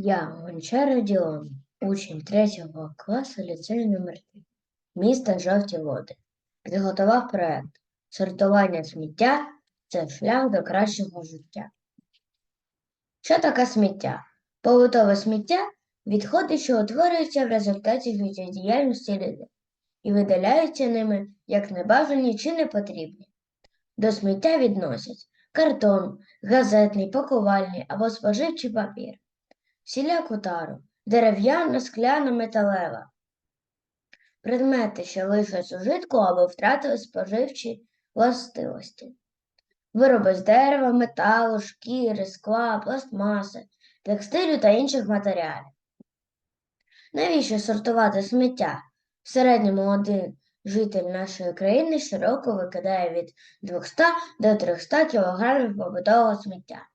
Я Гончара Діон, учень 3 класу ліцею номер 3 міста Жовті Води. Підготував проект Сортування сміття це шлях до кращого життя. Що таке сміття? Побутове сміття відходи, що утворюються в результаті життєдіяльності людей і видаляються ними як небажані чи непотрібні. До сміття відносять картон, газетний, пакувальний або споживчий папір всіляку тару, дерев'яна, скляна, металева. Предмети, що вийшли з ужитку або втратили споживчі властивості. Вироби з дерева, металу, шкіри, скла, пластмаси, текстилю та інших матеріалів. Навіщо сортувати сміття? В середньому один житель нашої країни щороку викидає від 200 до 300 кг побутового сміття.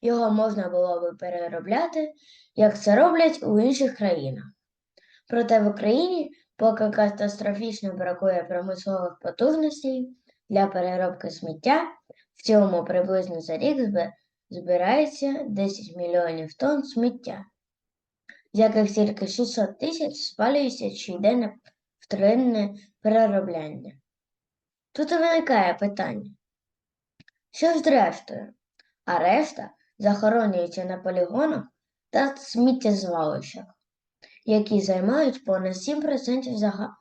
Його можна було би переробляти, як це роблять у інших країнах. Проте в Україні поки катастрофічно бракує промислових потужностей для переробки сміття, в цілому приблизно за рік збирається 10 мільйонів тонн сміття, з яких тільки 600 тисяч спалюється чи йде на вторинне переробляння. Тут і виникає питання, що ж зрештою? А решта захоронюється на полігонах та сміттєзвалищах, які займають понад 7% зага-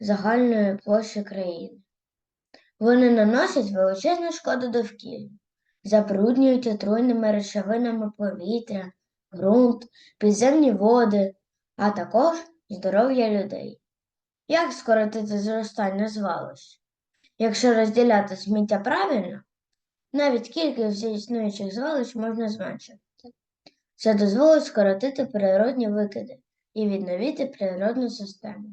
загальної площі країни. Вони наносять величезну шкоду довкіллю, забруднюють отруйними речовинами повітря, ґрунт, підземні води, а також здоров'я людей. Як скоротити зростання звалищ? Якщо розділяти сміття правильно, навіть кількість існуючих звалищ можна зменшити. Це дозволить скоротити природні викиди і відновити природну систему.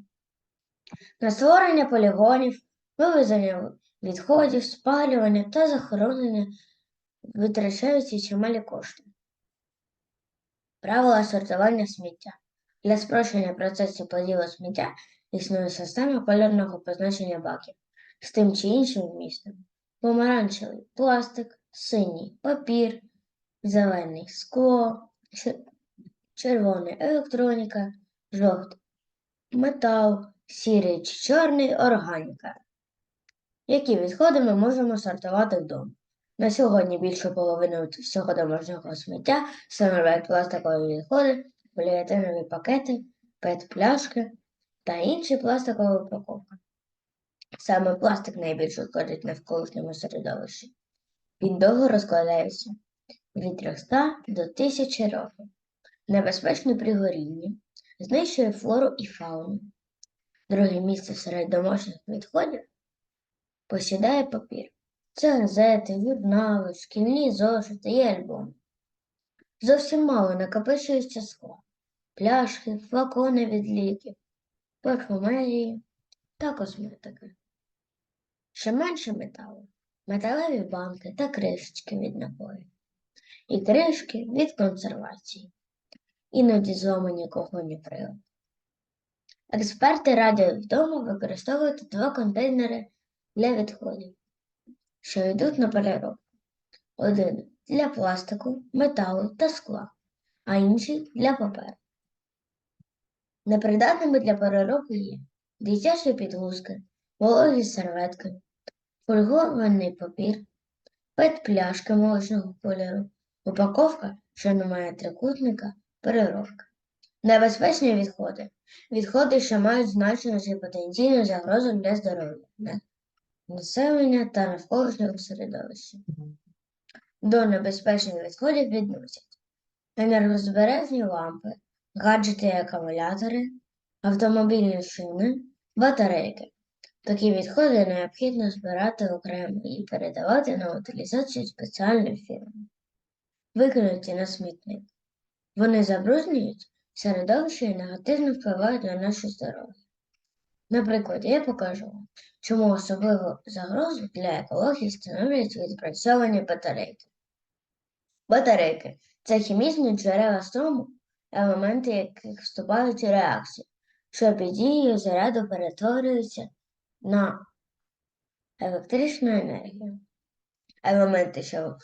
На створення полігонів, вивезення відходів, спалювання та захоронення витрачаються чималі кошти. Правила сортування сміття. Для спрощення процесу поділу сміття існує система кольорного позначення баків з тим чи іншим вмістом. Помаранчевий пластик, синій папір, зелений скло, червоний електроніка, жовтий метал, сірий чи чорний органіка. Які відходи ми можемо сортувати вдома? На сьогодні більшу половину всього домашнього сміття становлять пластикові відходи, поліетинові пакети, пет-пляшки та інші пластикові упаковки. Саме пластик найбільше шкодить навколишньому середовищі. Він довго розкладається від 300 до 1000 років. Небезпечний при горінні, знищує флору і фауну. Друге місце серед домашніх відходів посідає папір. Це газети, журнали, шкільні зошити і альбоми. Зовсім мало накопичується скла, пляшки, флакони від ліків, парфумерії та косметики. Ще менше металу, металеві банки та кришечки від напоїв, і кришки від консервації, іноді зломані кухонні прилади. Експерти радять вдома використовувати два контейнери для відходів, що йдуть на переробку. Один для пластику, металу та скла, а інший для паперу. Непридатними для переробки є дитячі підгузки, вологі серветки, фольгований папір, пет-пляшки молочного кольору, упаковка, що не має трикутника, переробка. Небезпечні відходи. Відходи, що мають значну чи потенційну загрозу для здоров'я, населення та навколишнього середовища. До небезпечних відходів відносять енергозбережні лампи, гаджети і акумулятори, автомобільні шини, батарейки. Такі відходи необхідно збирати окремо і передавати на утилізацію спеціальної фірми. Викинуті на смітник. Вони забруднюють середовище і негативно впливають на наше здоров'я. Наприклад, я покажу чому особливу загрозу для екології становлять відпрацьовані батарейки. Батарейки це хімічні джерела струму, елементи яких вступають у реакцію, що під дією заряду перетворюються на електричну енергію. Елементи, що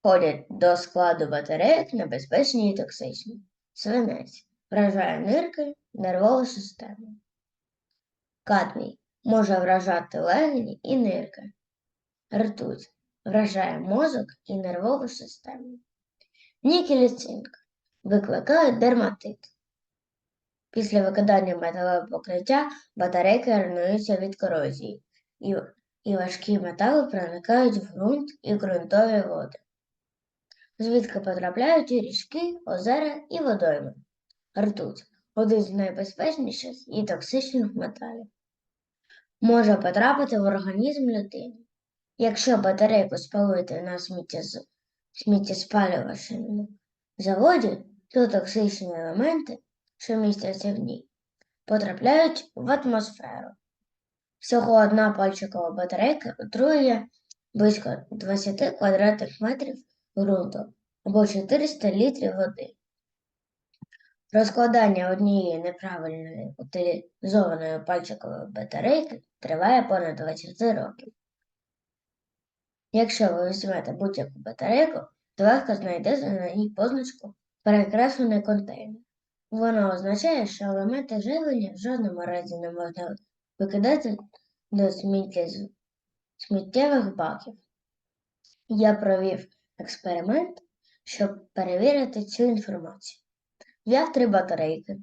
входять до складу батарейок небезпечні і токсичні. Свинець вражає нирки, нервову систему. Кадмій може вражати легені і нирки. Ртуть вражає мозок і нервову систему. Нікель і цинк викликають дерматит. Після викидання металевого покриття батарейки руйнуються від корозії, і, і важкі метали проникають в ґрунт і ґрунтові води, звідки потрапляють у річки, озера і водойми. Ртуть один з найбезпечніших і токсичних металів. Може потрапити в організм людини. Якщо батарейку спалити на сміттєспалювальному заводі, то токсичні елементи, що містяться в ній, потрапляють в атмосферу. Всього одна пальчикова батарейка отруює близько 20 квадратних метрів ґрунту або 400 літрів води. Розкладання однієї неправильної утилізованої пальчикової батарейки триває понад 20 років. Якщо ви візьмете будь-яку батарейку, то легко знайдете на ній позначку перекреслений контейнер. Вона означає, що елементи живлення в жодному разі не можна викидати до сміттєз- сміттєвих баків. Я провів експеримент, щоб перевірити цю інформацію. Взяв три батарейки,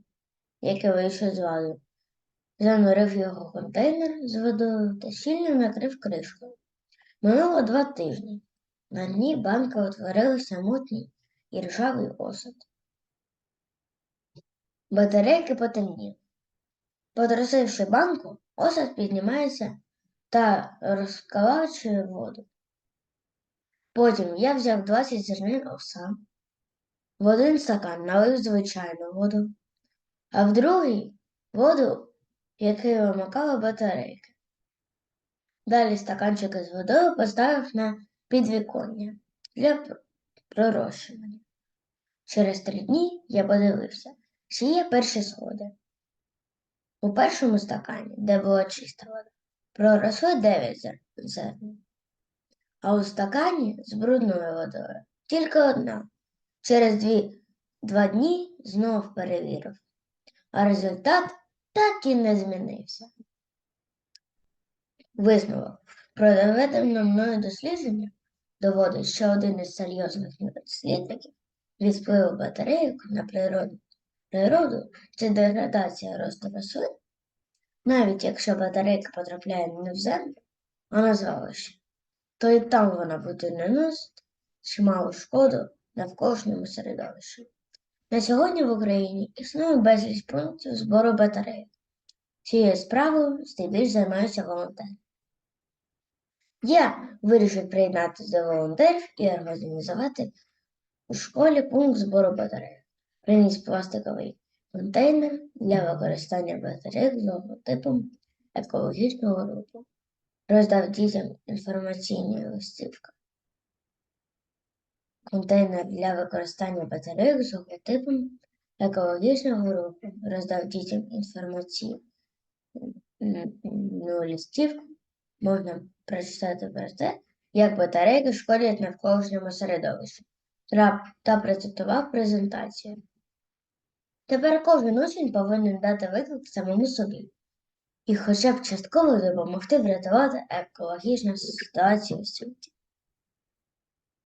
які вийшли з вази, занурив його в контейнер з водою та щільно накрив кришкою. Минуло два тижні. На дні банка утворилися мутний і ржавий осад. Батарейки потемніли. Потрусивши банку, осад піднімається та розкалачує воду. Потім я взяв 20 зернин овса, в один стакан налив звичайну воду, а в другий воду, який вимикала батарейки. Далі стаканчики з водою поставив на підвіконня для пророщування. Через три дні я подивився, чи є перші сходи. У першому стакані, де була чиста вода, проросли 9 зер- зерен, а у стакані з брудною водою тільки одна. Через дві, два дні знов перевірив, а результат так і не змінився. Висновок. Проведене мною дослідження доводить, що один із серйозних дослідників від впливу батарейок на природу, природу це деградація росту рослин, навіть якщо батарейка потрапляє не в землю, а на звалище, то і там вона буде наносити чималу шкоду навколишньому середовищу. На сьогодні в Україні існує безліч пунктів збору батарейок. Цією справою здебільш займаються волонтери. Я вирішив приєднатися до волонтерів і організувати у школі пункт збору батарейок. Приніс пластиковий контейнер для використання батарейок з логотипом екологічного руху. Роздав дітям інформаційні листівки. Контейнер для використання батарейок з логотипом екологічного руху. Роздав дітям інформаційну листівку. Можна прочитати про те, як батарейки шкодять навколишньому середовищу та презентував презентацію. Тепер кожен учень повинен дати виклик самому собі і хоча б частково допомогти врятувати екологічну ситуацію в світі.